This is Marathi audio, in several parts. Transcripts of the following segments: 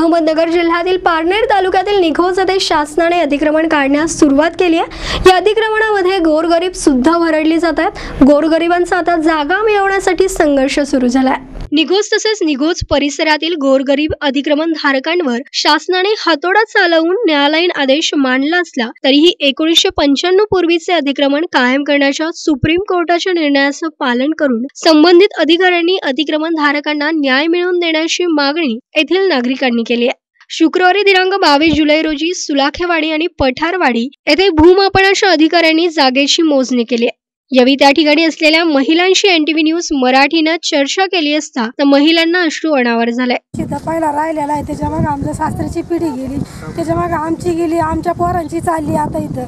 अहमदनगर जिल्ह्यातील पारनेर तालुक्यातील निघोज येथे शासनाने अतिक्रमण काढण्यास सुरुवात केली आहे. या अतिक्रमणामध्ये गोरगरीब सुद्धा भरडली जात आहेत. गोरगरिबांचा आता जागा मिळवण्यासाठी संघर्ष सुरू झाला आहे निघोज तसेच निघोज परिसरातील गोरगरीब अधिक्रमण धारकांवर शासनाने हातोडा चालवून न्यायालयीन आदेश मांडला असला तरीही एकोणीसशे पंच्याण्णव पूर्वीचे अतिक्रमण कायम करण्याच्या सुप्रीम कोर्टाच्या निर्णयाचं पालन करून संबंधित अधिकाऱ्यांनी अतिक्रमण धारकांना न्याय मिळवून देण्याची मागणी येथील नागरिकांनी केली. आहे. शुक्रवारी दिनांक बावीस जुलै रोजी सुलाखेवाडी आणि पठारवाडी येथे भूमापनाच्या अधिकाऱ्यांनी जागेची मोजणी केली आहे. यावेळी त्या ठिकाणी असलेल्या महिलांशी एनटीव्ही न्यूज मराठीनं चर्चा केली असता तर महिलांना अश्रू अनावर झालाय तिथं पहिला राहिलेला आहे. त्याच्यामागे आमच्या सासऱ्याची पिढी गेली. त्याच्यामागे आमची गेली आमच्या पोरांची चालली आता इथं.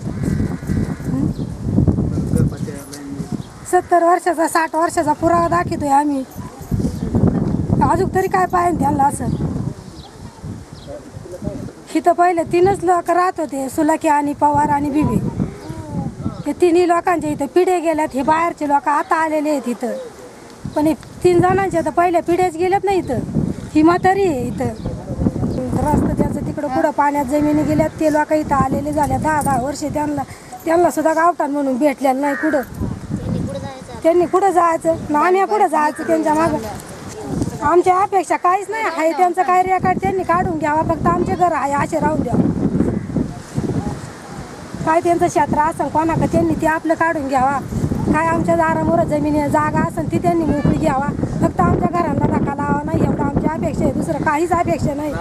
सत्तर वर्षाचा साठ वर्षाचा पुरावा दाखवतोय आम्ही. अजून तरी काय पाहिजे त्याला असं? इथं पहिले तीनच लोक राहत होते सुलाकी आणि पवार आणि बिबी. हे तिन्ही लोकांच्या इथं पिढे गेल्यात हे बाहेरचे लोक आता आलेले आहेत इथं. पण हे तीन जणांच्या तर पहिल्या पिढ्याच गेल्यात ना इथं. ही म्हातारी आहे इथं. रस्ता त्याचं तिकडं कुठं पाण्यात जमिनी गेल्यात ते लोक इथं आलेले झाल्या दहा दहा वर्षे त्यांना त्यांना सुद्धा गावठाण म्हणून भेटलेलं नाही कुठं. त्यांनी कुठं जायचं? ना आम्ही कुठं जायचं? त्यांच्या मागं? आमच्या अपेक्षा काहीच नाही आहे. त्यांचं काय रेकॉर्ड त्यांनी काढून घ्यावा. फक्त आमचे घर आहे असे राहून द्यावं काय त्यांचं क्षेत्र असेल कोणाकडे त्यांनी ते आपलं काढून घ्यावा. काय आमच्या दारामोर जमिनी जागा असेल ती त्यांनी मोकळी घ्यावा. फक्त आमच्या घरांना धक्का लावा नाही एवढं. आमची अपेक्षा आहे दुसरं काहीच अपेक्षा नाही.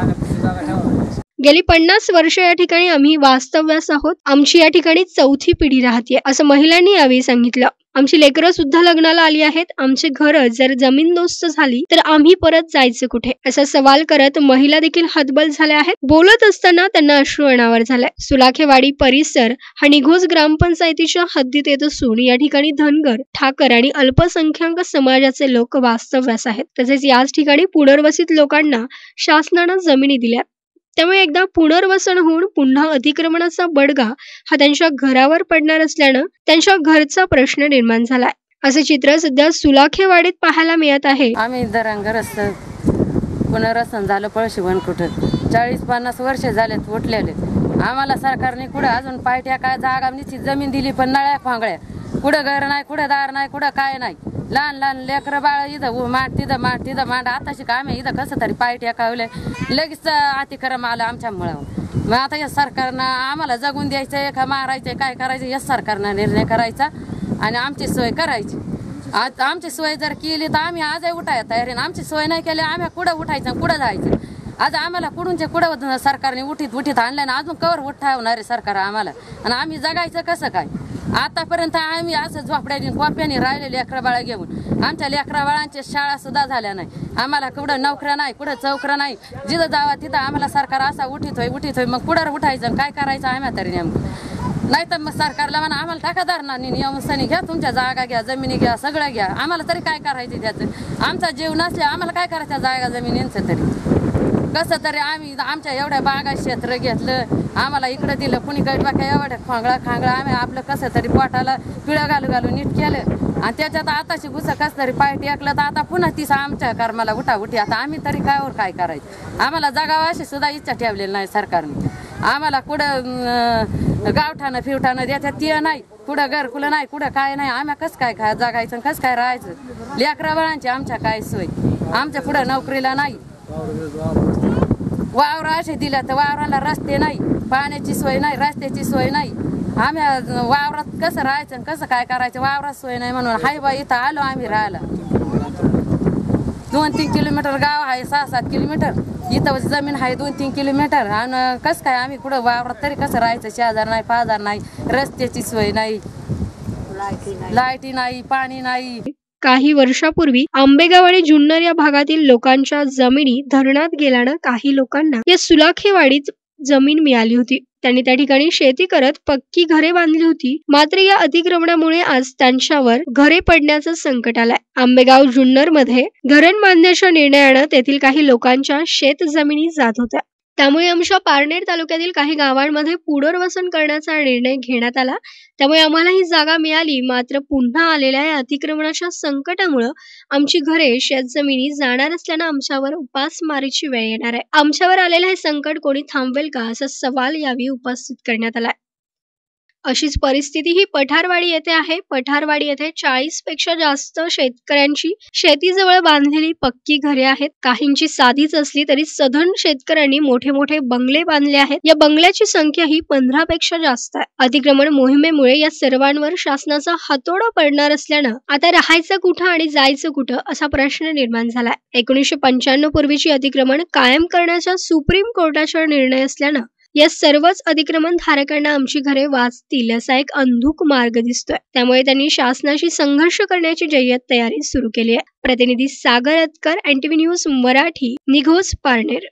गेली पन्नास वर्ष या ठिकाणी आम्ही वास्तव्यास आहोत. आमची या ठिकाणी चौथी पिढी राहते असं महिलांनी यावेळी सांगितलं. आमची लेकरं सुद्धा लग्नाला आली आहेत. आमचे घर जर जमीनदोस्त झाली तर आम्ही परत जायचं कुठे? असा सवाल करत महिला देखील हतबल झाल्या आहेत. बोलत असताना त्यांना अश्रू अनावर झालाय. सुलाखेवाडी परिसर हा निघोज ग्रामपंचायतीच्या हद्दीत येत असून या ठिकाणी धनगर ठाकर आणि अल्पसंख्याक समाजाचे लोक वास्तव्यास आहेत. तसेच याच ठिकाणी पुनर्वसित लोकांना शासनानं जमिनी दिल्या. त्यामुळे एकदा पुनर्वसन होऊन पुन्हा अतिक्रमणाचा बडगा हा त्यांच्या घरावर पडणार असल्यानं त्यांच्या घरचा प्रश्न निर्माण झालाय. असे चित्र सध्या सुलाखेवाडीत पाहायला मिळत आहे. आम्ही दरांगरस्त पुनर्वसन झालं पळशिवण कुठं? चाळीस पन्नास वर्ष झालेत उठलेले. आम्हाला सरकारने कुठं अजून पायट्या काय जागा जमीन दिली पण नळ्या फांगळ्या कुठं घर नाही कुठं दार नाही कुठं काय नाही. लहान लहान लेकरं बाळ इथं उ- मांड तिथं मांड तिथं मांड आताशी कामे इथं कसं तरी पायटी एकावले लगेच अतिक्रम आलं मुळावर मग आता या सरकारनं आम्हाला जगून द्यायचं का मारायचं काय करायचं या सरकारनं निर्णय करायचा आणि आमची सोय करायची. आज आमची सोय जर केली तर आम्ही आजही उठायला तयारी आमची सोय नाही केली आम्ही कुठं उठायचं कुठं जायचं? आज आम्हाला कुठूनचे कुठं सरकारने उठीत उठीत आणलं ना अजून कवर उठावणार आहे सरकार आम्हाला. आणि आम्ही जगायचं कसं काय? आतापर्यंत आम्ही असं झोपड्याने कोप्याने राहिले लेकरा बाळा घेऊन. आमच्या लेकरा बाळांच्या शाळा सुद्धा झाल्या नाही. आम्हाला कुठं नोकऱ्या नाही कुठं चौकऱ्या नाही. जिथं जावा तिथं आम्हाला सरकार असा उठीत होय उठीत मग कुठं उठायचं काय करायचं आम्ही तरी नेमकं? नाही तर मग सरकारला म्हणा आम्हाला टाकादार नियम सनी घ्या तुमच्या जागा घ्या जमिनी घ्या सगळं घ्या. आम्हाला तरी काय करायचं त्याचं? आमचा जीव नसल्या आम्हाला काय करायचं जागा जमिनींचं तरी? कसं तरी आम्ही आमच्या एवढ्या बागा क्षेत्र घेतलं. आम्हाला इकडं दिलं कुणी काही बाका एवढ्या खांगळा खांगळा आम्ही आपलं कसं तरी पोटाला पिळं घालू घालू नीट केलं. आणि त्याच्यात आताशी घुसं कसं तरी पाय टेकलं तर आता पुन्हा तीस आमच्या कर्माला उठा उठी आता आम्ही तरी कायवर काय करायचं? आम्हाला जगावं अशी सुद्धा इच्छा ठेवलेली नाही सरकारने. आम्हाला कुठं गावठाणं फिवठाणं देतात ते नाही. कुठं घरकुलं नाही कुठं काय नाही. आम्ही कसं काय खा जगायचं कसं काय राहायचं? लेकरा बाळांची आमच्या काय सोय? आमच्या पुढं नोकरीला नाही. वावर असे दिल्या तर वावराला रस्ते नाही पाण्याची सोय नाही रस्त्याची सोय नाही. आम्ही वावरात कसं राहायचं आणि कसं काय करायचं वावरात सोय नाही म्हणून हाय बा इथं आलो आम्ही राहायला. दोन तीन किलोमीटर गाव आहे सहा सात किलोमीटर. इथं जमीन आहे दोन तीन किलोमीटर. आणि कसं काय आम्ही कुठं वावरात तरी कसं राहायचं शेजार नाही पाजार नाही रस्त्याची सोय नाही. लाईटी नाही पाणी नाही. काही वर्षापूर्वी आंबेगाव आणि जुन्नर या भागातील लोकांच्या जमिनी धरणात गेल्यानं काही लोकांना या सुलाखेवाडीत जमीन मिळाली होती. त्यांनी त्या ठिकाणी शेती करत पक्की घरे बांधली होती. मात्र या अतिक्रमणामुळे आज त्यांच्यावर घरे पडण्याचं संकट आलंय. आंबेगाव जुन्नरमध्ये धरण बांधण्याच्या निर्णयानं तेथील काही लोकांच्या शेत जमिनी जात होत्या. त्यामुळे आमच्या पारनेर तालुक्यातील काही गावांमध्ये पुनर्वसन करण्याचा निर्णय घेण्यात आला. त्यामुळे आम्हाला ही जागा मिळाली. मात्र पुन्हा आलेल्या या अतिक्रमणाच्या संकटामुळं आमची घरे शेतजमिनी जाणार असल्यानं आमच्यावर उपासमारीची वेळ येणार आहे. आमच्यावर आलेलं हे संकट कोणी थांबवेल का? असा सवाल यावेळी उपस्थित करण्यात आलाय अशीच परिस्थिती ही पठारवाडी येथे आहे. पठारवाडी येथे चाळीसपेक्षा जास्त शेतकऱ्यांची शेतीजवळ बांधलेली पक्की घरे आहेत. काहींची साधीच असली तरी सधन शेतकऱ्यांनी मोठे मोठे बंगले बांधले आहेत. या बंगल्याची संख्या ही पंधरा पेक्षा जास्त आहे. अतिक्रमण मोहिमेमुळे या सर्वांवर शासनाचा हातोडा पडणार असल्यानं आता राहायचं कुठं आणि जायचं कुठं असा प्रश्न निर्माण झालाय. एकोणीसशे पंच्याण्णव पूर्वीची अतिक्रमण कायम करण्याचा सुप्रीम कोर्टाचा निर्णय असल्यानं या सर्वच अधिक्रमण धारकांना आमची घरे वाचतील असा एक अंधुक मार्ग दिसतोय. त्यामुळे त्यांनी शासनाशी संघर्ष करण्याची जय्यत तयारी सुरू केली आहे. प्रतिनिधी सागर अतकर एनटीव्ही न्यूज मराठी निघोज पारनेर.